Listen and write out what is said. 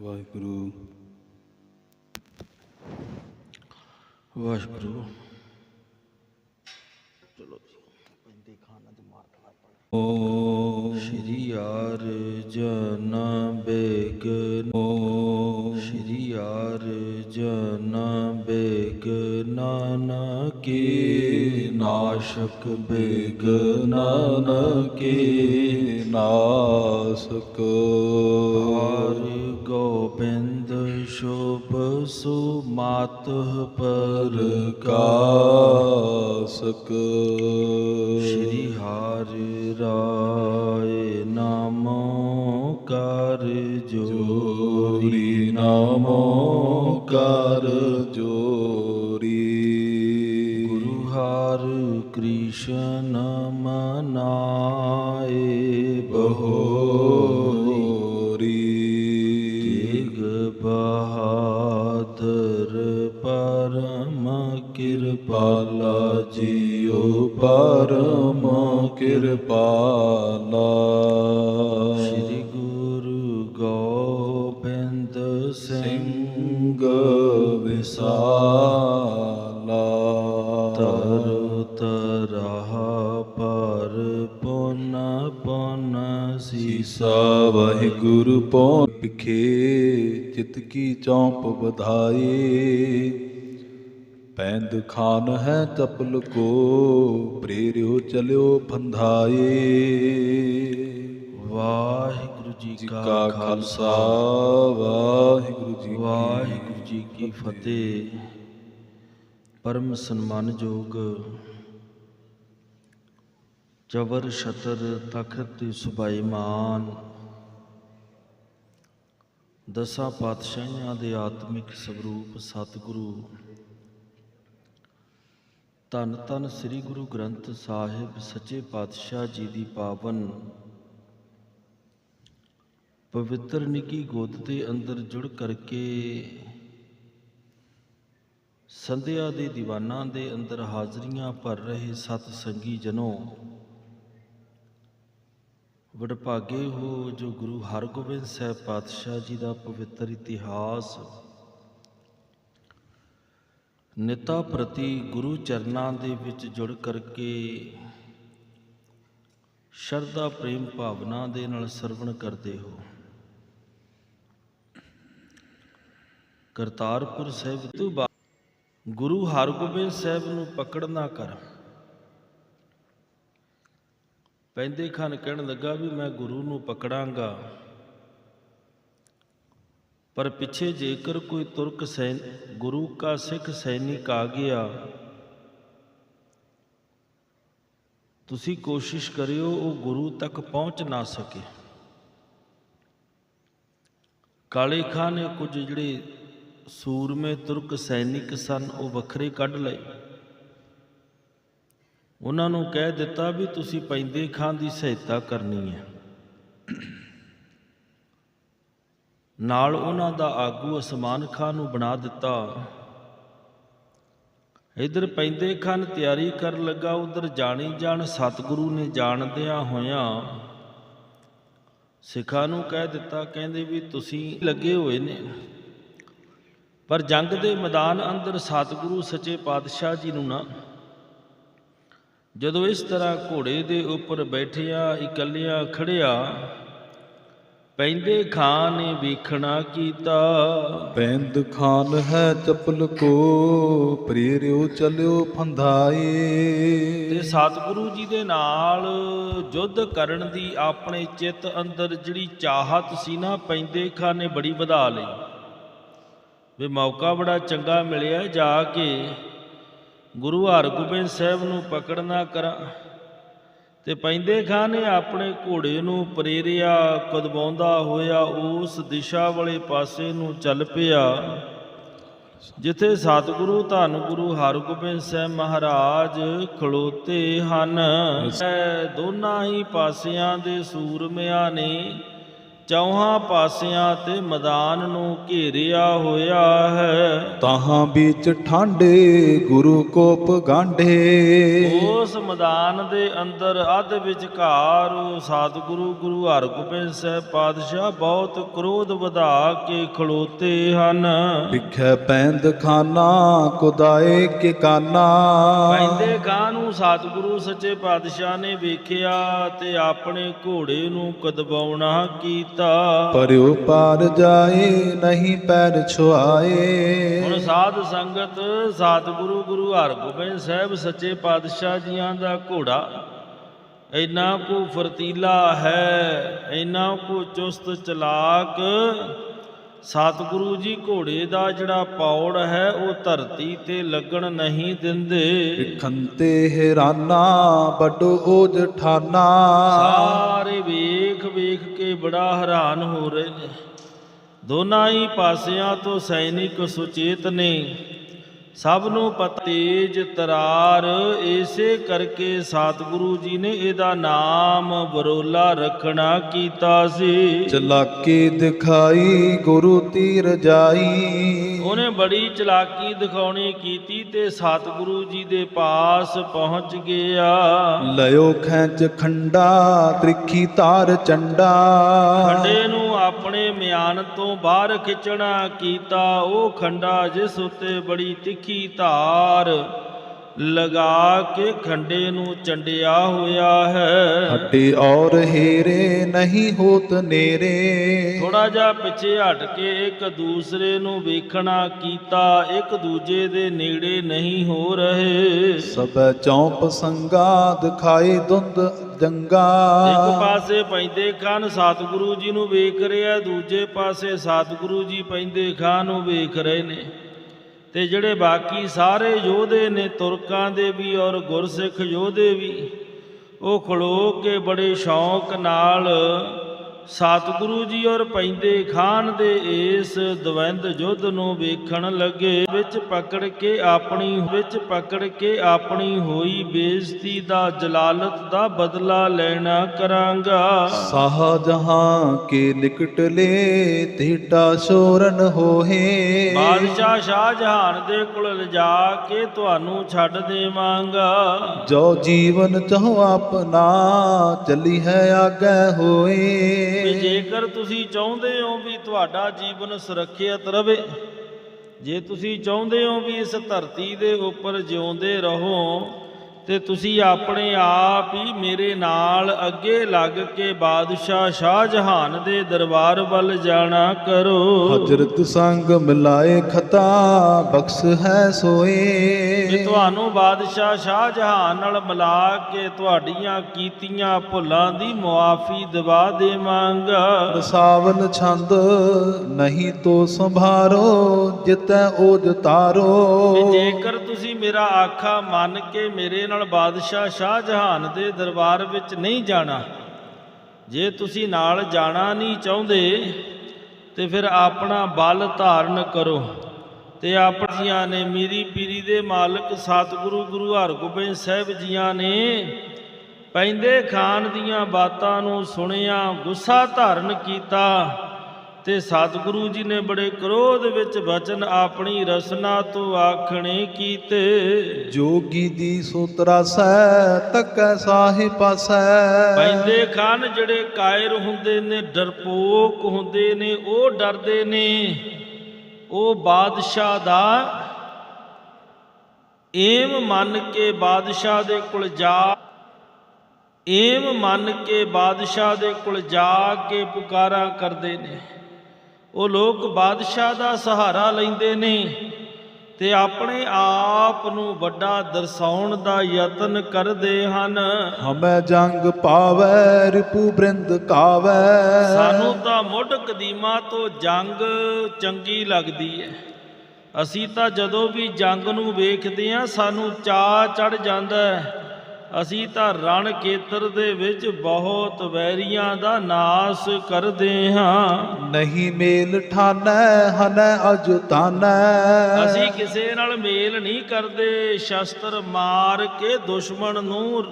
ਵਾਹਿਗੁਰੂ। ਵਾਹਿਗੁਰੂ। ਚਲੋ ਜੀ। ਪੈਂਦੇ ਤੇ ਮਾਰ ਖੜਾ ਓ ਸ਼੍ਰੀ ਆਰ ਜਨ ਬੇਗ ਓ ਸ਼੍ਰੀ ਆਰ ਜਨ ਬੇਗ ਨਾਨਕੀ। ਨਾਸ਼ਕ ਬੇਗ ਨਾਨਕੀ ਨਾਸਕ। ਹਰ ਗੋਬਿੰਦ ਸ਼ੁਭ ਸੁਮਤ ਪ੍ਰਕਾਸ਼ਕ ਸ਼੍ਰੀ ਹਰਿ ਰਾਏ ਨਾਮੋ ਕਰ ਜੋਰੀ। ਨਾਮੋ ਕਰ ਬਹਾਦਰ ਪਰਮ ਕਿਰਪਾਲਾ ਜੀਓ ਪਰਮ ਕਿਰਪਾਲਾ। ਸ੍ਰੀ ਗੁਰੂ ਗੋਬਿੰਦ ਸਿੰਘ ਵਿਸਾਲਾ। ਤਰ ਤਰਹ ਪਰ ਪੁਨ ਪੁਨ ਸੀਸਾ ਵਾਹਿਗੁਰੂ ਪਉ ਚਿਤ ਕੀ ਚੌਂਪ ਵਧਾਏ? ਪੈਂਦ ਖਾਨ ਹੈ ਚਪਲ ਕੋ ਪ੍ਰੇਰਿਓ ਚਲਿਓ ਫੰਧਾਏ। ਵਾਹਿਗੁਰੂ ਜੀ ਕਾ ਖਾਲਸਾ। ਵਾਹਿਗੁਰੂ ਜੀ ਵਾਹਿਗੁਰੂ ਜੀ ਕੀ ਫਤਿਹ। ਪਰਮ ਸਨਮਾਨਯੋਗ ਜਬਰ ਛਤਰ ਤਖਤ ਸੁਭਾਈਮਾਨ। ਦਸਾਂ ਪਾਤਸ਼ਾਹਾਂ ਦੇ ਆਤਮਿਕ ਸਰੂਪ ਸਤਿਗੁਰੂ। ਧੰਨ ਧੰਨ ਸ੍ਰੀ ਗੁਰੂ ਗ੍ਰੰਥ ਸਾਹਿਬ ਸੱਚੇ ਪਾਤਸ਼ਾਹ ਜੀ ਦੀ ਪਾਵਨ। ਪਵਿੱਤਰ ਨਿੱਕੀ ਗੋਦ ਦੇ ਅੰਦਰ ਜੁੜ ਕਰਕੇ ਸੰਧਿਆ ਦੇ ਦੀਵਾਨਾਂ ਦੇ ਅੰਦਰ ਹਾਜ਼ਰੀਆਂ ਭਰ ਰਹੇ ਸਤ ਸੰਗੀ ਜਨੋ ਵਡਭਾਗੇ ਹੋ ਜੋ ਗੁਰੂ ਹਰਗੋਬਿੰਦ ਸਾਹਿਬ ਪਾਤਸ਼ਾਹ ਜੀ ਦਾ ਪਵਿੱਤਰ ਇਤਿਹਾਸ। ਨਿਤਾ ਪ੍ਰਤੀ ਗੁਰੂ ਚਰਨਾਂ ਦੇ ਵਿੱਚ ਜੁੜ ਕਰਕੇ ਸ਼ਰਧਾ ਪ੍ਰੇਮ ਭਾਵਨਾ ਦੇ ਨਾਲ ਸਰਵਣ ਕਰਦੇ ਹੋ। ਕਰਤਾਰਪੁਰ ਸਾਹਿਬ ਤੋਂ ਬਾਅਦ ਗੁਰੂ ਹਰਗੋਬਿੰਦ ਸਾਹਿਬ ਨੂੰ ਪਕੜ ਨਾ ਕਰ। ਪੈਂਦੇ ਖਾਨ ਕਹਿਣ ਲੱਗਾ ਵੀ ਮੈਂ ਗੁਰੂ ਨੂੰ ਪਕੜਾਂਗਾ। ਪਰ ਪਿੱਛੇ ਜੇਕਰ ਕੋਈ ਤੁਰਕ ਸੈਨ, ਗੁਰੂ ਕਾ ਸਿੱਖ ਸੈਨਿਕ ਆ ਗਿਆ, ਤੁਸੀਂ ਕੋਸ਼ਿਸ਼ ਕਰਿਓ ਉਹ ਗੁਰੂ ਤੱਕ ਪਹੁੰਚ ਨਾ ਸਕੇ। ਕਾਲੇ ਖਾਨ ਨੇ ਕੁਝ ਜਿਹੜੇ ਸੂਰਮੇ ਤੁਰਕ ਸੈਨਿਕ ਸਨ, ਉਹ ਵੱਖਰੇ ਕੱਢ ਲਏ। ਉਹਨਾਂ ਨੂੰ ਕਹਿ ਦਿੱਤਾ ਵੀ ਤੁਸੀਂ ਪੈਂਦੇ ਖਾਂ ਦੀ ਸਹਾਇਤਾ ਕਰਨੀ ਹੈ। ਨਾਲ ਉਹਨਾਂ ਦਾ ਆਗੂ ਅਸਮਾਨ ਖਾਂ ਨੂੰ ਬਣਾ ਦਿੱਤਾ। ਇਧਰ ਪੈਂਦੇ ਖਾਨ ਤਿਆਰੀ ਕਰਨ ਲੱਗਾ, ਉਧਰ ਜਾਣੀ ਜਾਣ ਸਤਿਗੁਰੂ ਨੇ ਜਾਣਦਿਆਂ ਹੋਇਆਂ ਸਿੱਖਾਂ ਨੂੰ ਕਹਿ ਦਿੱਤਾ, ਕਹਿੰਦੇ ਵੀ ਤੁਸੀਂ ਲੱਗੇ ਹੋਏ ਨੇ। ਪਰ ਜੰਗ ਦੇ ਮੈਦਾਨ ਅੰਦਰ ਸਤਿਗੁਰੂ ਸੱਚੇ ਪਾਤਸ਼ਾਹ ਜੀ ਨੂੰ ਨਾ ਜਦੋਂ ਇਸ ਤਰ੍ਹਾਂ ਘੋੜੇ ਦੇ ਉੱਪਰ ਬੈਠਿਆ ਇਕੱਲਿਆਂ ਖੜਿਆ ਪੈਂਦੇ ਖਾਨ ਨੇ ਵੇਖਣਾ ਕੀਤਾ। ਪੈਂਦ ਖਾਨ ਹੈ ਚਪਲ ਕੋ ਪ੍ਰੇਰਿਓ ਚਲਿਓ ਫੰਧਾਏ ਤੇ ਸਤਿਗੁਰੂ ਜੀ ਦੇ ਨਾਲ ਯੁੱਧ ਕਰਨ ਦੀ ਆਪਣੇ ਚਿੱਤ ਅੰਦਰ ਜਿਹੜੀ ਚਾਹਤ ਸੀ ਨਾ ਪੈਂਦੇ ਖਾਨ ਨੇ ਬੜੀ ਵਧਾ ਲਈ। ਵੀ ਮੌਕਾ ਬੜਾ ਚੰਗਾ ਮਿਲਿਆ ਜਾ ਕੇ। ਗੁਰੂ ਹਰਗੋਬਿੰਦ ਸਾਹਿਬ ਨੂੰ ਪਕੜਨਾ ਕਰਾਂ ਤੇ ਪੈਂਦੇ ਖਾਨ ਨੇ ਆਪਣੇ ਘੋੜੇ ਨੂੰ ਪ੍ਰੇਰਿਆ ਕਦਵਾਉਂਦਾ ਹੋਇਆ ਉਸ ਦਿਸ਼ਾ ਵਾਲੇ ਪਾਸੇ ਨੂੰ ਚੱਲ ਪਿਆ। ਜਿੱਥੇ ਸਤਿਗੁਰੂ ਧੰਨ ਗੁਰੂ ਹਰਗੋਬਿੰਦ ਸਾਹਿਬ ਮਹਾਰਾਜ ਖਲੋਤੇ ਹਨ ਦੋਨਾਂ ਹੀ ਪਾਸਿਆਂ ਦੇ ਸੂਰਮਿਆਂ ਨੇ ਚੌਹਾਂ ਪਾਸਿਆਂ ਤੇ ਮੈਦਾਨ ਨੂੰ ਘੇਰਿਆ ਹੋਇਆ ਹੈ। ਤਾਹਾਂ ਵਿੱਚ ਠਾਂਡੇ ਗੁਰੂ ਕੋਪ ਗਾਂਢੇ। ਉਸ ਮੈਦਾਨ ਦੇ ਅੰਦਰ ਅੱਧ ਵਿਚਕਾਰ ਸਤਿਗੁਰੂ ਗੁਰੂ ਹਰਗੋਬਿੰਦ ਸਾਹਿਬ ਪਾਤਸ਼ਾਹ ਬਹੁਤ ਕ੍ਰੋਧ ਵਧਾ ਕੇ ਖਲੋਤੇ ਹਨ। ਵਿਖੇ ਪੈਂਦ ਖਾਨਾ ਕੁਦਾਏ ਕੇ ਕਾਨਾ। ਪੈਂਦੇ ਗਾਂ ਨੂੰ ਸਤਿਗੁਰੂ ਸੱਚੇ ਪਾਤਸ਼ਾਹ ਨੇ ਵੇਖਿਆ ਤੇ ਆਪਣੇ ਘੋੜੇ ਨੂੰ ਕਦਵਾਉਣਾ ਕੀਤਾ। ਪਰਿਉ ਪਾਰ ਜਾਏ ਨਹੀਂ ਪੈਰ ਛੁਆਏ। ਹੁਣ ਸਾਧ ਸੰਗਤ ਸਤਿਗੁਰੂ ਗੁਰੂ ਹਰਗੋਬਿੰਦ ਸਾਹਿਬ ਸੱਚੇ ਪਾਤਸ਼ਾਹ ਜੀਆਂ ਦਾ ਘੋੜਾ। ਇੰਨਾ ਕੁ ਫਰਤੀਲਾ ਹੈ ਇੰਨਾ ਕੁ ਚੁਸਤ ਚਲਾਕ। ਸਤਿਗੁਰੂ ਜੀ ਘੋੜੇ ਦਾ ਜਿਹੜਾ ਪੌੜ ਹੈ ਉਹ ਧਰਤੀ ਤੇ ਲੱਗਣ ਨਹੀਂ ਦਿੰਦੇ। ਖੰਤੇ ਹੈਰਾਨਾ ਵੱਡੋ ਓਜ ਠਾਨਾ। ਸਾਰੇ ਵੇਖ ਕੇ ਬੜਾ ਹੈਰਾਨ ਹੋ ਰਹੇ ਨੇ। ਦੋਨਾਂ ਹੀ ਪਾਸਿਆਂ ਤੋਂ ਸੈਨਿਕ ਸੁਚੇਤ ਨੇ। ਸਭ ਨੂੰ ਪਤਾ ਤੇਜ ਤਰਾਰ, ਇਸੇ ਕਰਕੇ ਸਤਿਗੁਰੂ ਜੀ ਨੇ ਇਹਦਾ ਨਾਮ ਬਰੋਲਾ ਰੱਖਣਾ ਕੀਤਾ ਸੀ। ਚਲਾਕੀ ਦਿਖਾਈ ਗੁਰੂ ਤੀਰ ਜਾਈ। ਉਹਨੇ ਬੜੀ ਚਲਾਕੀ ਦਿਖਾਉਣੀ ਕੀਤੀ ਤੇ ਸਤਿਗੁਰੂ ਜੀ ਦੇ ਪਾਸ ਪਹੁੰਚ ਗਿਆ। ਲਿਓ ਖੈਂਚ ਖੰਡਾ ਤ੍ਰਿਖੀ ਤਾਰ ਚੰਡਾ। ਖੰਡੇ ਨੂੰ ਆਪਣੇ ਮਿਆਨ ਤੋਂ ਬਾਹਰ ਖਿੱਚਣਾ ਕੀਤਾ ਉਹ ਖੰਡਾ ਜਿਸ ਉੱਤੇ ਬੜੀ ਤਿੱਖੀ ਧਾਰ ਲਗਾ ਕੇ ਖੰਡੇ ਨੂੰ ਚੰਡਿਆ ਹੋਇਆ ਹੈ। ਹੱਡੇ ਔਰ ਹੀਰੇ ਨਹੀਂ ਹੋਤ ਨੇਰੇ। ਥੋੜਾ ਜਿਹਾ ਪਿੱਛੇ ਹਟ ਕੇ ਇੱਕ ਦੂਸਰੇ ਨੂੰ ਵੇਖਣਾ ਕੀਤਾ ਇੱਕ ਦੂਜੇ ਦੇ ਨੇੜੇ ਨਹੀਂ ਹੋ ਰਹੇ। ਸਭੈ ਚੌਂਪ ਸੰਗਾ ਦਿਖਾਈ ਧੁੰਦ ਜੰਗਾ। ਇੱਕ ਪਾਸੇ ਪੈਂਦੇ ਖਾਨ ਸਤਿਗੁਰੂ ਜੀ ਨੂੰ ਵੇਖ ਰਿਹਾ ਦੂਜੇ ਪਾਸੇ ਸਤਿਗੁਰੂ ਜੀ ਪੈਂਦੇ ਖਾਨ ਨੂੰ ਵੇਖ ਰਹੇ ਨੇ। ਤੇ ਜਿਹੜੇ ਬਾਕੀ ਸਾਰੇ ਯੋਧੇ ਨੇ ਤੁਰਕਾਂ ਦੇ ਵੀ ਔਰ ਗੁਰਸਿੱਖ ਯੋਧੇ ਵੀ, ਉਹ ਖਲੋ ਕੇ ਬੜੇ ਸ਼ੌਂਕ ਨਾਲ ਸਤਿਗੁਰੂ ਜੀ ਔਰ ਪੈਂਦੇ ਖਾਨ ਦੇ ਇਸ ਦਵੰਦ ਯੁੱਧ ਨੂੰ ਵੇਖਣ ਲੱਗੇ ਵਿੱਚ ਪਕੜ ਕੇ ਆਪਣੀ ਵਿੱਚ ਪਕੜ ਕੇ ਆਪਣੀ ਹੋਈ ਬੇਇੱਜ਼ਤੀ ਦਾ ਜਲਾਲਤ ਦਾ ਬਦਲਾ ਲੈਣਾ ਕਰਾਂਗਾ। ਸਾਹ ਜਹਾਂ ਕੇ ਨਿਕਟ ਲੈ ਤੇਟਾ ਸ਼ੋਰਨ ਹੋਏ ਬਾਦਸ਼ਾਹ ਸ਼ਾਹਜਹਾਨ ਦੇ ਕੋਲ ਲਿਜਾ ਕੇ ਤੁਹਾਨੂੰ ਛੱਡ ਦੇਵਾਂਗਾ। ਜੋ ਜੀਵਨ ਚਾਹੋ ਆਪਣਾ ਚੱਲੀ ਹੈ ਆਗੇ ਹੋਏ। ਵੀ ਜੇਕਰ ਤੁਸੀਂ ਚਾਹੁੰਦੇ ਹੋ ਵੀ ਤੁਹਾਡਾ ਜੀਵਨ ਸੁਰੱਖਿਅਤ ਰਵੇ, ਜੇ ਤੁਸੀਂ ਚਾਹੁੰਦੇ ਹੋ ਵੀ ਇਸ ਧਰਤੀ ਦੇ ਉੱਪਰ ਜਿਉਂਦੇ ਰਹੋ ਤੇ ਤੁਸੀਂ ਆਪਣੇ ਆਪ ਹੀ ਮੇਰੇ ਨਾਲ ਅੱਗੇ ਲੱਗ ਕੇ ਬਾਦਸ਼ਾਹ ਸ਼ਾਹਜਹਾਨ ਦੇ ਦਰਬਾਰ ਵੱਲ ਜਾਣਾ ਕਰੋ। ਹਜਰਤ ਸੰਗ ਮਿਲਾਏ ਖਤਾ ਬਖਸ਼ ਹੈ ਸੋਏ। ਤੁਹਾਨੂੰ ਬਾਦਸ਼ਾਹ ਸ਼ਾਹਜਹਾਨ ਨਾਲ ਮਿਲਾ ਕੇ ਤੁਹਾਡੀਆਂ ਕੀਤੀਆਂ ਭੁੱਲਾਂ ਦੀ ਮੁਆਫੀ ਦਿਵਾ ਦੇਵਾਂਗਾ। ਰਸਾਵਨ ਛੰਦ ਨਹੀਂ ਤੋ ਸੰਭਾਰੋ ਜਿਤੈ ਓਜ ਤਾਰੋ। ਜੇਕਰ ਤੁਸੀਂ ਮੇਰਾ ਆਖਾ ਮੰਨ ਕੇ ਮੇਰੇ ਨਾਲ ਬਾਦਸ਼ਾਹ ਸ਼ਾਹਜਹਾਨ ਦੇ ਦਰਬਾਰ ਵਿੱਚ ਨਹੀਂ ਜਾਣਾ। ਜੇ ਤੁਸੀਂ ਨਾਲ ਜਾਣਾ ਨਹੀਂ ਚਾਹੁੰਦੇ, ਤੇ ਫਿਰ ਆਪਣਾ ਬਲ ਧਾਰਨ ਕਰੋ। ਤੇ ਆਪ ਜੀਆਂ ਨੇ ਮੀਰੀ ਪੀਰੀ ਦੇ ਮਾਲਕ ਸਤਿਗੁਰੂ ਗੁਰੂ ਹਰਗੋਬਿੰਦ ਸਾਹਿਬ ਜੀਆਂ ਨੇ ਪੈਂਦੇ ਖਾਨ ਦੀਆਂ ਬਾਤਾਂ ਨੂੰ ਸੁਣਿਆ, ਗੁੱਸਾ ਧਾਰਨ ਕੀਤਾ। ਤੇ ਸਤਿਗੁਰੂ ਜੀ ਨੇ ਬੜੇ ਕ੍ਰੋਧ ਵਿੱਚ ਵਚਨ ਆਪਣੀ ਰਸਨਾ ਤੋਂ ਆਖਣੇ ਕੀਤੇ। ਜੋਗੀ ਦੀ ਸੂਤਰਾ ਸੈ ਤਕੈ ਸਾਹਿ ਪਾਸੈ। ਪੈਂਦੇ ਖਾਨ ਜਿਹੜੇ ਕਾਇਰ ਹੁੰਦੇ ਨੇ ਡਰਪੋਕ ਹੁੰਦੇ ਨੇ ਉਹ ਡਰਦੇ ਨੇ। ਉਹ ਬਾਦਸ਼ਾਹ ਦਾ ਏਮ ਮੰਨ ਕੇ ਬਾਦਸ਼ਾਹ ਦੇ ਕੋਲ ਜਾ ਏਮ ਮੰਨ ਕੇ ਬਾਦਸ਼ਾਹ ਦੇ ਕੋਲ ਜਾ ਕੇ ਪੁਕਾਰਾ ਕਰਦੇ ਨੇ। ਉਹ ਲੋਕ ਬਾਦਸ਼ਾਹ ਦਾ ਸਹਾਰਾ ਲੈਂਦੇ ਨੇ ਤੇ ਆਪਣੇ ਆਪ ਨੂੰ ਵੱਡਾ ਦਰਸਾਉਣ ਦਾ ਯਤਨ ਕਰਦੇ ਹਨ। ਹਮੈ ਜੰਗ ਪਾਵੈ ਰਿਪੂ ਬ੍ਰਿੰਦ ਕਾਵੈ। ਸਾਨੂੰ ਤਾਂ ਮੁੱਢ ਕਦੀਮਾ ਤੋਂ ਜੰਗ ਚੰਗੀ ਲੱਗਦੀ ਹੈ ਅਸੀਂ ਤਾਂ ਜਦੋਂ ਵੀ ਜੰਗ ਨੂੰ ਵੇਖਦੇ ਹਾਂ ਸਾਨੂੰ ਚਾਅ ਚੜ ਜਾਂਦਾ ਹੈ ਅਸੀਂ ਤਾਂ ਰਣ ਖੇਤਰ ਦੇ ਵਿੱਚ ਬਹੁਤ ਵੈਰੀਆਂ ਦਾ ਨਾਸ ਕਰਦੇ ਹਾਂ। ਨਹੀਂ ਮੇਲ ਠਾਨੈ ਹਨੈ ਅਜੁਤਾਨੈ ਅਸੀਂ ਕਿਸੇ ਨਾਲ ਮੇਲ ਨਹੀਂ ਕਰਦੇ ਸ਼ਸਤਰ ਮਾਰ ਕੇ ਦੁਸ਼ਮਣ ਨੂੰ